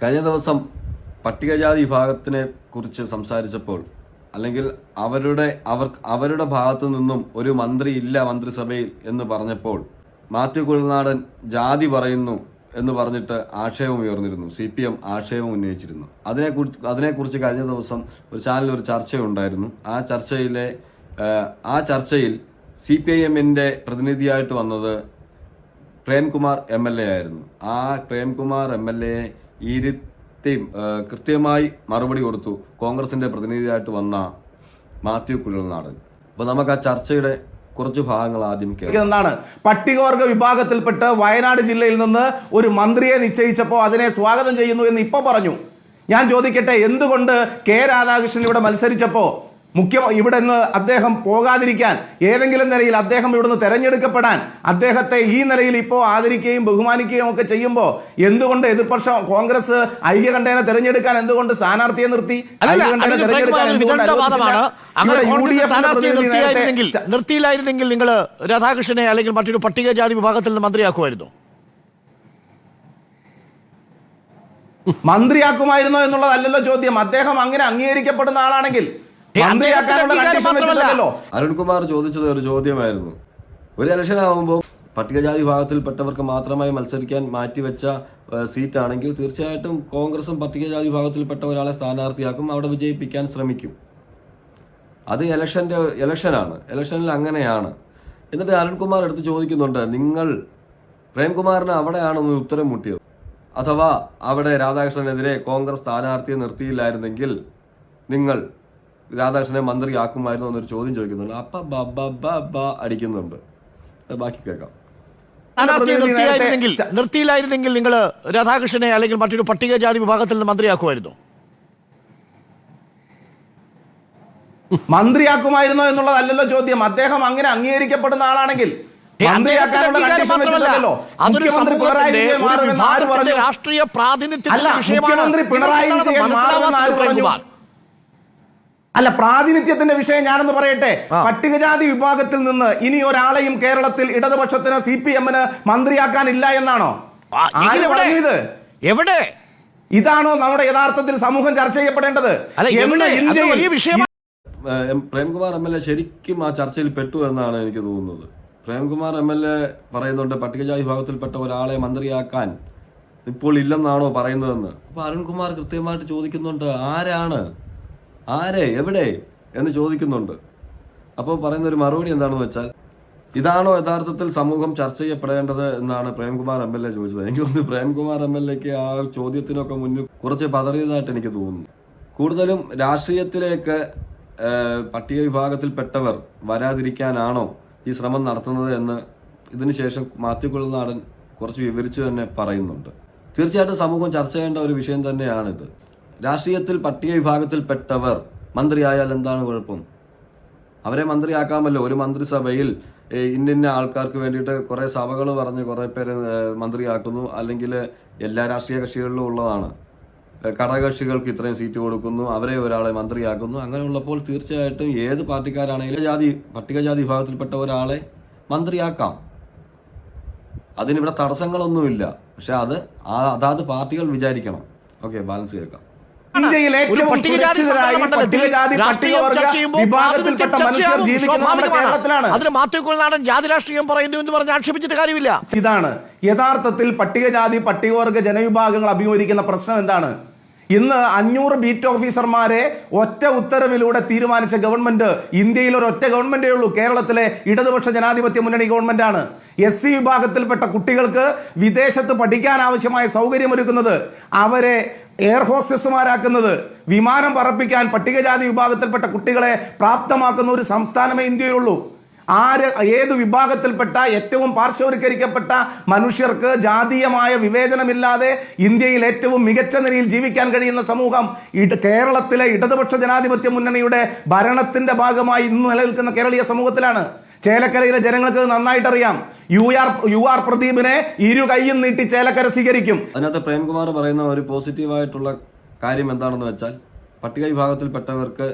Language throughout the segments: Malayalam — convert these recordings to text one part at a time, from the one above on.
കഴിഞ്ഞ ദിവസം പട്ടികജാതി വിഭാഗത്തിനെ കുറിച്ച് സംസാരിച്ചപ്പോൾ അല്ലെങ്കിൽ അവരുടെ അവർ അവരുടെ ഭാഗത്തു നിന്നും ഒരു മന്ത്രി ഇല്ല മന്ത്രിസഭയിൽ എന്ന് പറഞ്ഞപ്പോൾ മാത്യു കുഴൽനാടൻ ജാതി പറയുന്നു എന്ന് പറഞ്ഞിട്ട് ആക്ഷേപം ഉയർന്നിരുന്നു. സി പി എം ആക്ഷേപം ഉന്നയിച്ചിരുന്നു. അതിനെക്കുറിച്ച് അതിനെക്കുറിച്ച് കഴിഞ്ഞ ദിവസം ഒരു ചാനലിൽ ഒരു ചർച്ചയുണ്ടായിരുന്നു. ആ ചർച്ചയിലെ ആ, ചർച്ചയിൽ സി പി ഐ എമ്മിന്റെ പ്രതിനിധിയായിട്ട് വന്നത് പ്രേംകുമാർ എം എൽ എ ആയിരുന്നു. ആ പ്രേംകുമാർ എം എൽ എ ഇരുത്തി ആ, കൃത്യമായി മറുപടി കൊടുത്തു. കോൺഗ്രസിന്റെ പ്രതിനിധിയായിട്ട് വന്ന മാത്യു കുഴൽനാടൻ അപ്പോൾ നമുക്ക് ആ ചർച്ചയുടെ കുറച്ച് ഭാഗങ്ങൾ ആദ്യം കേൾക്കാം. എന്നാണ് പട്ടികവർഗ വിഭാഗത്തിൽപ്പെട്ട് വയനാട് ജില്ലയിൽ നിന്ന് ഒരു മന്ത്രിയെ നിശ്ചയിച്ചപ്പോൾ അതിനെ സ്വാഗതം ചെയ്യുന്നു എന്ന് ഇപ്പൊ പറഞ്ഞു. ഞാൻ ചോദിക്കട്ടെ എന്തുകൊണ്ട് കെ രാധാകൃഷ്ണൻ ഇവിടെ മത്സരിച്ചപ്പോൾ മുഖ്യ ഇവിടെ നിന്ന് അദ്ദേഹം പോകാതിരിക്കാൻ ഏതെങ്കിലും നിലയിൽ അദ്ദേഹം ഇവിടുന്ന് തെരഞ്ഞെടുക്കപ്പെടാൻ അദ്ദേഹത്തെ ഈ നിലയിൽ ഇപ്പോൾ ആദരിക്കുകയും ബഹുമാനിക്കുകയും ഒക്കെ ചെയ്യുമ്പോൾ എന്തുകൊണ്ട് എതിർപക്ഷം കോൺഗ്രസ് ഐക്യകണ്ഠേന തെരഞ്ഞെടുക്കാൻ എന്തുകൊണ്ട് സ്ഥാനാർത്ഥിയെ നിർത്തി? നിർത്തിയില്ലായിരുന്നെങ്കിൽ നിങ്ങൾ രാധാകൃഷ്ണനെ അല്ലെങ്കിൽ മറ്റൊരു പട്ടികജാതി വിഭാഗത്തിൽ നിന്ന് മന്ത്രിയാക്കുമായിരുന്നു. മന്ത്രിയാക്കുമായിരുന്നോ എന്നുള്ളതല്ലല്ലോ ചോദ്യം. അദ്ദേഹം അങ്ങനെ അംഗീകരിക്കപ്പെടുന്ന ആളാണെങ്കിൽ അരുൺകുമാർ ചോദിച്ചത് ഒരു ചോദ്യമായിരുന്നു. ഒരു ഇലക്ഷൻ ആവുമ്പോൾ പട്ടികജാതി വിഭാഗത്തിൽപ്പെട്ടവർക്ക് മാത്രമായി മത്സരിക്കാൻ മാറ്റിവെച്ച സീറ്റ് സീറ്റാണെങ്കിൽ തീർച്ചയായിട്ടും കോൺഗ്രസും പട്ടികജാതി വിഭാഗത്തിൽപ്പെട്ട ഒരാളെ സ്ഥാനാർത്ഥിയാക്കും അവിടെ വിജയിപ്പിക്കാൻ ശ്രമിക്കും. അത് ഇലക്ഷന്റെ ഇലക്ഷനാണ്. ഇലക്ഷനിൽ അങ്ങനെയാണ്. എന്നിട്ട് അരുൺകുമാർ എടുത്ത് ചോദിക്കുന്നുണ്ട് നിങ്ങൾ പ്രേംകുമാറിന് അവിടെയാണ് ഒന്ന് ഉത്തരം മുട്ടിയത് അഥവാ അവിടെ രാധാകൃഷ്ണനെതിരെ കോൺഗ്രസ് സ്ഥാനാർത്ഥിയെ നിർത്തിയില്ലായിരുന്നെങ്കിൽ നിങ്ങൾ രാധാകൃഷ്ണനെ മന്ത്രിയാക്കുമായിരുന്നു എന്നൊരു ചോദ്യം ചോദിക്കുന്നുണ്ട്. അപ്പ ബ ബ ബ ബ അടിക്കുന്നുണ്ട്. ബാക്കി കേൾക്കാം. സ്ഥാനാർത്ഥിയെ നിർത്തിയില്ലായിരുന്നെങ്കിൽ നിങ്ങൾ രാധാകൃഷ്ണനെ അല്ലെങ്കിൽ മറ്റൊരു പട്ടികജാതി വിഭാഗത്തിൽ നിന്ന് മന്ത്രിയാക്കുമായിരുന്നു. മന്ത്രിയാക്കുമായിരുന്നോ എന്നുള്ളതല്ലല്ലോ ചോദ്യം. അദ്ദേഹം അങ്ങനെ അംഗീകരിക്കപ്പെടുന്ന ആളാണെങ്കിൽ രാഷ്ട്രീയ പ്രാതിനിധ്യത്തിന്റെ അല്ല പ്രാതിനിധ്യത്തിന്റെ വിഷയം ഞാനെന്ന് പറയട്ടെ. പട്ടികജാതി വിഭാഗത്തിൽ നിന്ന് ഇനി ഒരാളെയും കേരളത്തിൽ ഇടതുപക്ഷത്തിന് സി പി എമ്മിന് മന്ത്രിയാക്കാനില്ല എന്നാണോ? ആ, ആര് ഇതിലെവിടെ? പറഞ്ഞു ഇത്? എവിടെ? ഇതാണോ നമ്മുടെ യഥാർത്ഥത്തിൽ സമൂഹം ചർച്ച ചെയ്യപ്പെടേണ്ടത്? പ്രേംകുമാർ എം എൽ എ ശരിക്കും ആ ചർച്ചയിൽ പെട്ടു എന്നാണ് എനിക്ക് തോന്നുന്നത്. പ്രേംകുമാർ എം എൽ എ പറയുന്നുണ്ട് പട്ടികജാതി വിഭാഗത്തിൽപ്പെട്ട ഒരാളെ മന്ത്രിയാക്കാൻ ഇപ്പോൾ ഇല്ലെന്നാണോ പറയുന്നതെന്ന്. അപ്പൊ അരുൺകുമാർ കൃത്യമായിട്ട് ചോദിക്കുന്നുണ്ട് ആരാണ് ആരെ? എവിടെ? എന്ന് ചോദിക്കുന്നുണ്ട്. അപ്പോൾ പറയുന്ന ഒരു മറുപടി എന്താണെന്ന് വെച്ചാൽ ഇതാണോ യഥാർത്ഥത്തിൽ സമൂഹം ചർച്ച ചെയ്യപ്പെടേണ്ടത് എന്നാണ് പ്രേംകുമാർ എം എൽ എ ചോദിച്ചത്. എനിക്ക് തോന്നുന്നു പ്രേംകുമാർ എം എൽ എക്ക് ആ ചോദ്യത്തിനൊക്കെ മുന്നിൽ കുറച്ച് പതറിയതായിട്ട് എനിക്ക് തോന്നുന്നു. കൂടുതലും രാഷ്ട്രീയത്തിലേക്ക് പട്ടിക വിഭാഗത്തിൽപ്പെട്ടവർ വരാതിരിക്കാനാണോ ഈ ശ്രമം നടത്തുന്നത് എന്ന് ഇതിനുശേഷം മാത്യു കുളനാടൻ കുറച്ച് വിവരിച്ചു തന്നെ പറയുന്നുണ്ട്. തീർച്ചയായിട്ടും സമൂഹം ചർച്ച ചെയ്യേണ്ട ഒരു വിഷയം തന്നെയാണിത്. രാഷ്ട്രീയത്തിൽ പട്ടിക വിഭാഗത്തിൽപ്പെട്ടവർ മന്ത്രിയായാൽ എന്താണ് കുഴപ്പം? അവരെ മന്ത്രിയാക്കാമല്ലോ. ഒരു മന്ത്രിസഭയിൽ ഇന്നിന്ന ആൾക്കാർക്ക് വേണ്ടിയിട്ട് കുറേ സഭകൾ പറഞ്ഞ് കുറേ പേരെ മന്ത്രിയാക്കുന്നു. അല്ലെങ്കിൽ എല്ലാ രാഷ്ട്രീയ കക്ഷികളിലും ഉള്ളതാണ്. ഘടകകക്ഷികൾക്ക് ഇത്രയും സീറ്റ് കൊടുക്കുന്നു. അവരെ ഒരാളെ മന്ത്രിയാക്കുന്നു. അങ്ങനെയുള്ളപ്പോൾ തീർച്ചയായിട്ടും ഏത് പാർട്ടിക്കാരാണെങ്കിലും ജാതി പട്ടികജാതി വിഭാഗത്തിൽപ്പെട്ട ഒരാളെ മന്ത്രിയാക്കാം. അതിനിവിടെ തടസ്സങ്ങളൊന്നുമില്ല. പക്ഷെ അത് ആ അതാത് പാർട്ടികൾ വിചാരിക്കണം. ഓക്കെ ബാലൻസ് കേൾക്കാം. ഇന്ത്യയിൽ ഏറ്റവും പട്ടികജാതി സുരക്ഷിതരായി മണ്ഡലത്തിൽ പട്ടികജാതി പട്ടികവർഗ വിഭാഗത്തിൽപ്പെട്ട മനുഷ്യർ നമ്മുടെ. കേരളത്തിലാണ്. അതിന് മാത്യു കുളനാടൻ ജാതി രാഷ്ട്രീയം പറയുന്നു എന്ന് പറഞ്ഞ് ആക്ഷേപിച്ചിട്ട് കാര്യമില്ല. ഇതാണ് യഥാർത്ഥത്തിൽ പട്ടികജാതി പട്ടികവർഗ ജനവിഭാഗങ്ങൾ അഭിമുഖീകരിക്കുന്ന പ്രശ്നം എന്താണ്? ഇന്ന് അഞ്ഞൂറ് ബീറ്റ് ഓഫീസർമാരെ ഒറ്റ ഉത്തരവിലൂടെ തീരുമാനിച്ച ഗവൺമെന്റ് ഇന്ത്യയിൽ ഒരു ഒറ്റ ഗവൺമെന്റേ ഉള്ളൂ. കേരളത്തിലെ ഇടതുപക്ഷ ജനാധിപത്യ മുന്നണി ഗവൺമെന്റാണ്. എസ് സി വിഭാഗത്തിൽപ്പെട്ട കുട്ടികൾക്ക് വിദേശത്ത് പഠിക്കാൻ ആവശ്യമായ സൗകര്യമൊരുക്കുന്നത് അവരെ എയർ ഹോസ്റ്റസുമാരാക്കുന്നത് വിമാനം പറപ്പിക്കാൻ പട്ടികജാതി വിഭാഗത്തിൽപ്പെട്ട കുട്ടികളെ പ്രാപ്തമാക്കുന്ന ഒരു സംസ്ഥാനമേ ഇന്ത്യയുള്ളൂ ആര് ഏത് വിഭാഗത്തിൽപ്പെട്ട ഏറ്റവും പാർശ്വവൽക്കരിക്കപ്പെട്ട മനുഷ്യർക്ക് ജാതീയമായ വിവേചനമില്ലാതെ ഇന്ത്യയിൽ ഏറ്റവും മികച്ച നിലയിൽ ജീവിക്കാൻ കഴിയുന്ന സമൂഹം ഇട കേരളത്തിലെ ഇടതുപക്ഷ ജനാധിപത്യ മുന്നണിയുടെ ഭരണത്തിന്റെ ഭാഗമായി ഇന്ന് നിലനിൽക്കുന്ന കേരളീയ സമൂഹത്തിലാണ്. ചേലക്കരയിലെ ജനങ്ങൾക്ക് നന്നായിട്ട് അറിയാം യു ആർ യു ആർ പ്രദീപിനെ ഇരു കൈയും നീട്ടി ചേലക്കര സ്വീകരിക്കും. അതിനകത്ത് പ്രേംകുമാർ പറയുന്ന ഒരു പോസിറ്റീവായിട്ടുള്ള കാര്യം എന്താണെന്ന് വെച്ചാൽ പട്ടിക വിഭാഗത്തിൽപ്പെട്ടവർക്ക്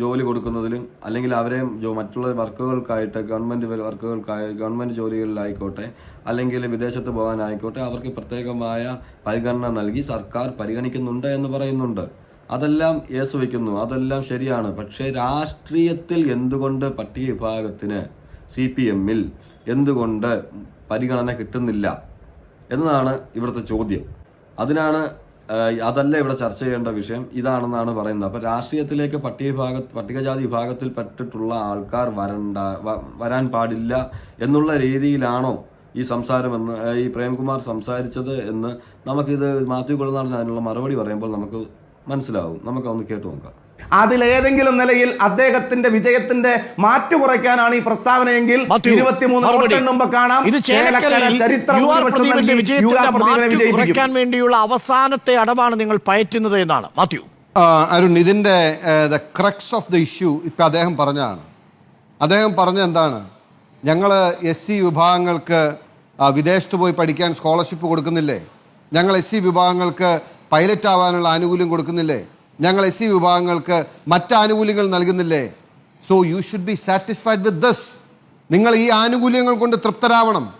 ജോലി കൊടുക്കുന്നതിലും അല്ലെങ്കിൽ അവരെ മറ്റുള്ള വർക്കുകൾക്കായിട്ട് ഗവൺമെന്റ് വർക്കുകൾക്കായി ഗവൺമെന്റ് ജോലികളിലായിക്കോട്ടെ അല്ലെങ്കിൽ വിദേശത്ത് പോകാനായിക്കോട്ടെ അവർക്ക് പ്രത്യേകമായ പരിഗണന നൽകി സർക്കാർ പരിഗണിക്കുന്നുണ്ട് എന്ന് പറയുന്നുണ്ട്. അതെല്ലാം യേസ് വയ്ക്കുന്നു. അതെല്ലാം ശരിയാണ്. പക്ഷേ രാഷ്ട്രീയത്തിൽ എന്തുകൊണ്ട് പട്ടിക വിഭാഗത്തിന് സി പി എമ്മിൽ എന്തുകൊണ്ട് പരിഗണന കിട്ടുന്നില്ല എന്നതാണ് ഇവിടുത്തെ ചോദ്യം. അതിനാണ് അതല്ല ഇവിടെ ചർച്ച ചെയ്യേണ്ട വിഷയം ഇതാണെന്നാണ് പറയുന്നത്. അപ്പോൾ രാഷ്ട്രീയത്തിലേക്ക് പട്ടിക വിഭാഗ പട്ടികജാതി വിഭാഗത്തിൽ പെട്ടിട്ടുള്ള ആൾക്കാർ വരണ്ട വരാൻ പാടില്ല എന്നുള്ള രീതിയിലാണോ ഈ സംസാരമെന്ന് ഈ പ്രേംകുമാർ സംസാരിച്ചത് എന്ന് നമുക്കിത് മാത്യു കൊള്ളുന്ന അതിനുള്ള മറുപടി പറയുമ്പോൾ നമുക്ക് മനസ്സിലാവും. നമുക്കൊന്ന് കേട്ടു നോക്കാം. അതിലേതെങ്കിലും നിലയിൽ അദ്ദേഹത്തിന്റെ വിജയത്തിന്റെ മാറ്റു കുറയ്ക്കാനാണ് ഈ പ്രസ്താവനയെങ്കിൽ ഇരുപത്തിമൂന്ന്. കാണാം. ചരിത്ര വേണ്ടിയുള്ള അവസാനത്തെ അടവാണ് നിങ്ങൾ പയറ്റുന്നത് എന്നാണ്. മാത്യു. അരുൺ ഇതിന്റെ the crux of the issue ഇപ്പൊ അദ്ദേഹം പറഞ്ഞതാണ്. അദ്ദേഹം പറഞ്ഞ എന്താണ്? ഞങ്ങൾ എസ് സി വിഭാഗങ്ങൾക്ക് വിദേശത്ത് പോയി പഠിക്കാൻ സ്കോളർഷിപ്പ് കൊടുക്കുന്നില്ലേ? ഞങ്ങൾ എസ് സി വിഭാഗങ്ങൾക്ക് പൈലറ്റ് ആവാനുള്ള ആനുകൂല്യം കൊടുക്കുന്നില്ലേ? ഞങ്ങൾ എസ് സി വിഭാഗങ്ങൾക്ക് മറ്റ് ആനുകൂല്യങ്ങൾ നൽകുന്നില്ലേ? So you should be satisfied with this നിങ്ങൾ ഈ ആനുകൂല്യങ്ങൾ കൊണ്ട് തൃപ്തരാവണം.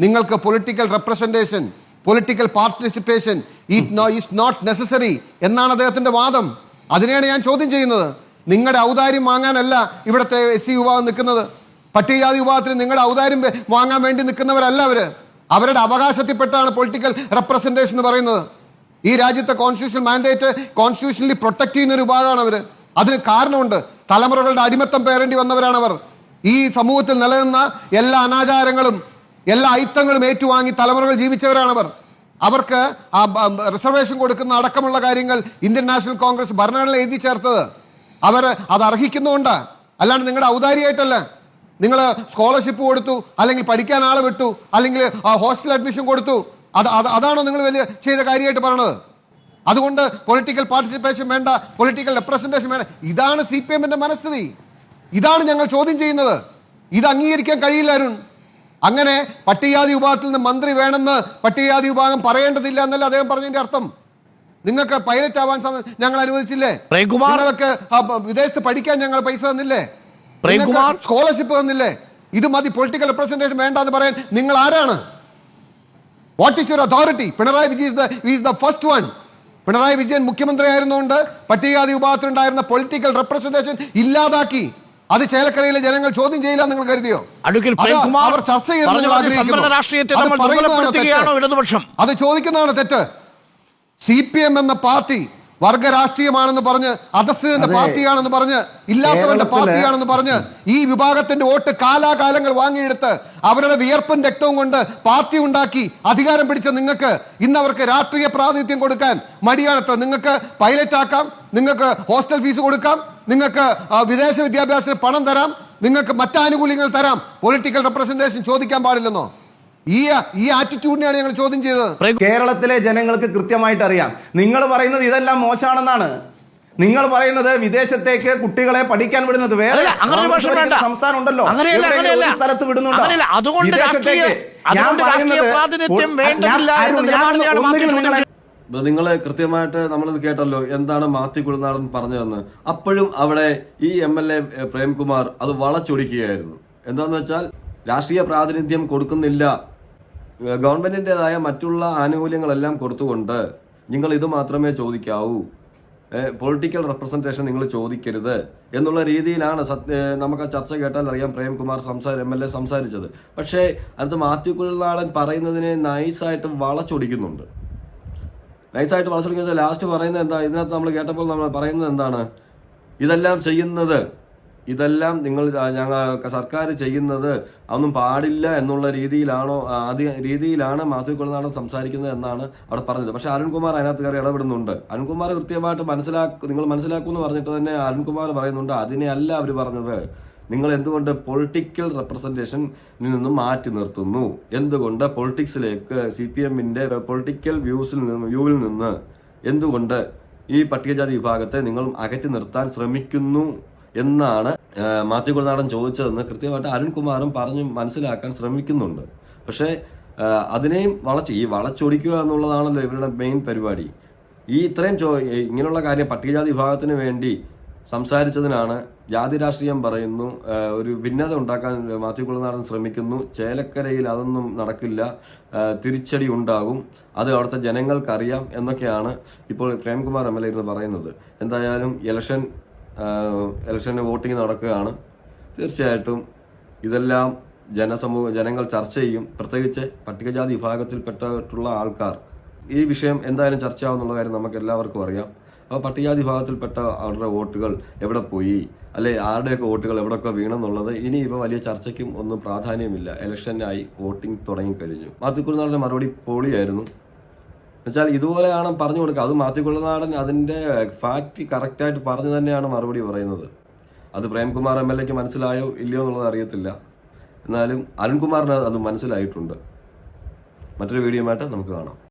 നിങ്ങൾക്ക് political representation political participation it no is not necessary എന്നാണ് അദ്ദേഹത്തിന്റെ വാദം. അതിനെയാണ് ഞാൻ ചോദ്യം ചെയ്യുന്നത്. നിങ്ങളുടെ ഔദാര്യം വാങ്ങാനല്ല ഇവിടുത്തെ എസ് സി വിഭാഗം നിൽക്കുന്നത്. പട്ടികജാതി വിഭാഗത്തിന് നിങ്ങളുടെ ഔദാര്യം വാങ്ങാൻ വേണ്ടി നിൽക്കുന്നവരല്ല അവർ അവരുടെ അവകാശത്തിൽപ്പെട്ടാണ് പൊളിറ്റിക്കൽ റെപ്രസെന്റേഷൻ എന്ന് പറയുന്നത്. ഈ രാജ്യത്തെ കോൺസ്റ്റിറ്റ്യൂഷൻ മാൻഡേറ്റ് കോൺസ്റ്റിറ്റ്യൂഷനിൽ പ്രൊട്ടക്ട് ചെയ്യുന്ന ഒരു വിഭാഗമാണ് അവർ അതിന് കാരണമുണ്ട്. തലമുറകളുടെ അടിമത്തം പേരേണ്ടി വന്നവരാണ് അവർ ഈ സമൂഹത്തിൽ നിലനിന്ന എല്ലാ അനാചാരങ്ങളും എല്ലാ ഐത്തങ്ങളും ഏറ്റുവാങ്ങി തലമുറകൾ ജീവിച്ചവരാണവർ. അവർക്ക് ആ റിസർവേഷൻ കൊടുക്കുന്ന അടക്കമുള്ള കാര്യങ്ങൾ ഇന്ത്യൻ നാഷണൽ കോൺഗ്രസ് ഭരണഘടന എഴുതി ചേർത്തത്. അവർ അത് അർഹിക്കുന്നുണ്ട് അല്ലാണ്ട് നിങ്ങളുടെ ഔദാരിയായിട്ടല്ല നിങ്ങൾ സ്കോളർഷിപ്പ് കൊടുത്തു അല്ലെങ്കിൽ പഠിക്കാൻ ആളെ വിട്ടു അല്ലെങ്കിൽ ഹോസ്റ്റൽ അഡ്മിഷൻ കൊടുത്തു. അത് അത് അതാണോ നിങ്ങൾ വലിയ ചെയ്ത കാര്യമായിട്ട് പറയണത്? അതുകൊണ്ട് പൊളിറ്റിക്കൽ പാർട്ടിസിപ്പേഷൻ വേണ്ട പൊളിറ്റിക്കൽ റെപ്രസെന്റേഷൻ വേണ്ട. ഇതാണ് സി പി എമ്മിന്റെ മനസ്ഥിതി. ഇതാണ് ഞങ്ങൾ ചോദ്യം ചെയ്യുന്നത്. ഇത് അംഗീകരിക്കാൻ കഴിയില്ല അരുൺ. അങ്ങനെ പട്ടികജാതി വിഭാഗത്തിൽ നിന്ന് മന്ത്രി വേണമെന്ന് പട്ടികജാതി വിഭാഗം പറയേണ്ടതില്ല എന്നല്ല അദ്ദേഹം പറഞ്ഞതിന്റെ അർത്ഥം. നിങ്ങൾക്ക് പൈലറ്റ് ആവാൻ സമയം ഞങ്ങൾ അനുവദിച്ചില്ലേ. നിങ്ങൾക്ക് വിദേശത്ത് പഠിക്കാൻ ഞങ്ങൾ പൈസ തന്നില്ലേ. സ്കോളർഷിപ്പ് തന്നില്ലേ? ഇത് മതി പൊളിറ്റിക്കൽ റെപ്രസെന്റേഷൻ വേണ്ട എന്ന് പറയാൻ നിങ്ങൾ ആരാണ്? What is your authority Pinarayi Vijayan is the first one Pinarayi Vijayan മുഖ്യമന്ത്രി ആയിരുന്നുകൊണ്ട് പട്ടികജാതി വിഭാഗത്തിലുണ്ടായിരുന്ന പൊളിറ്റിക്കൽ റെപ്രസെന്റേഷൻ ഇല്ലാതാക്കി. അത് ചേലക്കരയിലെ ജനങ്ങൾ ചോദ്യം ചെയ്യില്ല നിങ്ങൾ കരുതിയോ? അവർ ചർച്ച. ഇടതുപക്ഷം? അത് ചോദിക്കുന്നതാണ് തെറ്റ്? സി പി എം എന്ന പാർട്ടി വർഗ രാഷ്ട്രീയമാണെന്ന് പറഞ്ഞ് അധസ്ഥിതന്റെ. പാർട്ടിയാണെന്ന് പറഞ്ഞ് ഇല്ലാത്തവന്റെ പാർട്ടിയാണെന്ന് പറഞ്ഞ് ഈ വിഭാഗത്തിന്റെ വോട്ട് കാലാകാലങ്ങൾ വാങ്ങിയെടുത്ത് അവരുടെ വിയർപ്പും രക്തവും കൊണ്ട് പാർട്ടി ഉണ്ടാക്കി അധികാരം പിടിച്ച നിങ്ങൾക്ക് ഇന്ന് അവർക്ക് രാഷ്ട്രീയ പ്രാതിനിധ്യം കൊടുക്കാൻ മടിയാണത്ര. നിങ്ങൾക്ക് പൈലറ്റ് ആക്കാം നിങ്ങൾക്ക് ഹോസ്റ്റൽ ഫീസ് കൊടുക്കാം നിങ്ങൾക്ക് വിദേശ വിദ്യാഭ്യാസത്തിന് പണം തരാം നിങ്ങൾക്ക് മറ്റാനുകൂല്യങ്ങൾ തരാം. പൊളിറ്റിക്കൽ റെപ്രസെന്റേഷൻ ചോദിക്കാൻ പാടില്ലെന്നോ? ഈ ഈ ആറ്റിറ്റ്യൂഡിനെയാണ് ഞങ്ങൾ ചോദ്യം ചെയ്തത്. കേരളത്തിലെ ജനങ്ങൾക്ക് കൃത്യമായിട്ട് അറിയാം. നിങ്ങൾ പറയുന്നത് ഇതെല്ലാം മോശമാണെന്നാണ്. നിങ്ങൾ പറയുന്നത് വിദേശത്തേക്ക് കുട്ടികളെ പഠിക്കാൻ വിടുന്നത് വേറെ സംസ്ഥാനം ഉണ്ടല്ലോ. സ്ഥലത്ത് വിടുന്നുണ്ടോ? വിദേശത്തേക്ക് നിങ്ങൾ നിങ്ങളെ കൃത്യമായിട്ട് നമ്മളിത് കേട്ടല്ലോ. എന്താണ് മാത്യു പറഞ്ഞു പറഞ്ഞതെന്ന്. അപ്പോഴും അവിടെ ഈ എം എൽ എ പ്രേംകുമാർ അത് വളച്ചൊടിക്കുകയായിരുന്നു. എന്താന്ന് വെച്ചാൽ രാഷ്ട്രീയ പ്രാതിനിധ്യം കൊടുക്കുന്നില്ല. ഏഹ് ഗവൺമെന്റിന്റെതായ മറ്റുള്ള ആനുകൂല്യങ്ങളെല്ലാം കൊടുത്തുകൊണ്ട് നിങ്ങൾ ഇത് മാത്രമേ ചോദിക്കാവൂ. പൊളിറ്റിക്കൽ റെപ്രസെന്റേഷൻ നിങ്ങൾ ചോദിക്കരുത് എന്നുള്ള രീതിയിലാണ് സത്യ നമുക്ക് ആ ചർച്ച കേട്ടാൽ അറിയാം പ്രേംകുമാർ സംസാര എം എൽ എ സംസാരിച്ചത്. പക്ഷേ അടുത്ത് മാത്യു കുഴൽനാടൻ പറയുന്നതിനെ നൈസായിട്ട് വളച്ചൊടിക്കുന്നുണ്ട്. നൈസായിട്ട് വളച്ചൊടിക്കുന്ന ലാസ്റ്റ് പറയുന്നത് എന്താ? ഇതിനകത്ത് നമ്മൾ കേട്ടപ്പോൾ നമ്മൾ പറയുന്നത് എന്താണ്? ഇതെല്ലാം ചെയ്യുന്നത് ഇതെല്ലാം നിങ്ങൾ ഞങ്ങൾ സർക്കാർ ചെയ്യുന്നത് അതൊന്നും പാടില്ല എന്നുള്ള രീതിയിലാണോ ആദ്യ രീതിയിലാണ് മാത്യു കൊളുനാടൻ സംസാരിക്കുന്നത് എന്നാണ് അവിടെ പറഞ്ഞത്. പക്ഷേ അരുൺകുമാർ അതിനകത്ത് കയറി ഇടപെടുന്നുണ്ട്. അരുൺകുമാർ കൃത്യമായിട്ട് മനസ്സിലാക്കും നിങ്ങൾ മനസ്സിലാക്കുമെന്ന് പറഞ്ഞിട്ട് തന്നെ അരുൺകുമാർ പറയുന്നുണ്ട്. അതിനെ അല്ല അവർ പറഞ്ഞത്. നിങ്ങൾ എന്തുകൊണ്ട് പൊളിറ്റിക്കൽ റെപ്രസെന്റേഷനിൽ നിന്നും മാറ്റി നിർത്തുന്നു? എന്തുകൊണ്ട് പൊളിറ്റിക്സിലേക്ക് സി പി എമ്മിന്റെ പൊളിറ്റിക്കൽ വ്യൂസിൽ നിന്ന് വ്യൂവിൽ നിന്ന് എന്തുകൊണ്ട് ഈ പട്ടികജാതി വിഭാഗത്തെ നിങ്ങൾ അകറ്റി നിർത്താൻ ശ്രമിക്കുന്നു? എന്നാണ് മാത്യു കുളനാടൻ ചോദിച്ചതെന്ന് കൃത്യമായിട്ട് അരുൺകുമാറും പറഞ്ഞ് മനസ്സിലാക്കാൻ ശ്രമിക്കുന്നുണ്ട്. പക്ഷേ അതിനെയും വളച്ചു ഈ വളച്ചൊടിക്കുക എന്നുള്ളതാണല്ലോ ഇവരുടെ മെയിൻ പരിപാടി. ഈ ഇത്രയും ചോ ഇങ്ങനെയുള്ള കാര്യം പട്ടികജാതി വിഭാഗത്തിന് വേണ്ടി സംസാരിച്ചതിനാണ് ജാതി രാഷ്ട്രീയം പറയുന്നു ഒരു ഭിന്നത ഉണ്ടാക്കാൻ മാത്യു കുളനാടൻ ശ്രമിക്കുന്നു ചേലക്കരയിൽ അതൊന്നും നടക്കില്ല തിരിച്ചടി ഉണ്ടാകും അത് അവിടുത്തെ ജനങ്ങൾക്കറിയാം എന്നൊക്കെയാണ് ഇപ്പോൾ പ്രേംകുമാർ എം എൽ എ ഇരുന്ന് പറയുന്നത്. എന്തായാലും ഇലക്ഷൻ ഇലക്ഷന് വോട്ടിംഗ് നടക്കുകയാണ്. തീർച്ചയായിട്ടും ഇതെല്ലാം ജനസമൂഹ ജനങ്ങൾ ചർച്ച ചെയ്യും. പ്രത്യേകിച്ച് പട്ടികജാതി വിഭാഗത്തിൽപ്പെട്ടിട്ടുള്ള ആൾക്കാർ. ഈ വിഷയം എന്തായാലും ചർച്ചയാവുന്നുള്ള കാര്യം നമുക്ക് എല്ലാവർക്കും അറിയാം. അപ്പോൾ പട്ടികജാതി വിഭാഗത്തിൽപ്പെട്ട അവരുടെ വോട്ടുകൾ എവിടെ പോയി? അല്ലെ ആരുടെയൊക്കെ വോട്ടുകൾ എവിടെയൊക്കെ വീണെന്നുള്ളത് ഇനി ഇപ്പോൾ വലിയ ചർച്ചയ്ക്കും ഒന്നും പ്രാധാന്യമില്ല. ഇലക്ഷനായി വോട്ടിംഗ് തുടങ്ങിക്കഴിഞ്ഞു. മാത്തിക്കുറിനാളിന്റെ മറുപടി പൊളിയായിരുന്നു. എന്നുവെച്ചാൽ ഇതുപോലെയാണ് പറഞ്ഞു കൊടുക്കുക. അത് മാത്യുക്കുള്ളനാടൻ അതിന്റെ ഫാക്റ്റ് കറക്റ്റായിട്ട് പറഞ്ഞു തന്നെയാണ് മറുപടി പറയുന്നത്. അത് പ്രേംകുമാർ എം എൽ എക്ക് മനസ്സിലായോ ഇല്ലയോ എന്നുള്ളത് അറിയത്തില്ല. എന്നാലും അരുൺകുമാറിന് അത് മനസ്സിലായിട്ടുണ്ട്. മറ്റൊരു വീഡിയോയുമായിട്ട് നമുക്ക് കാണാം.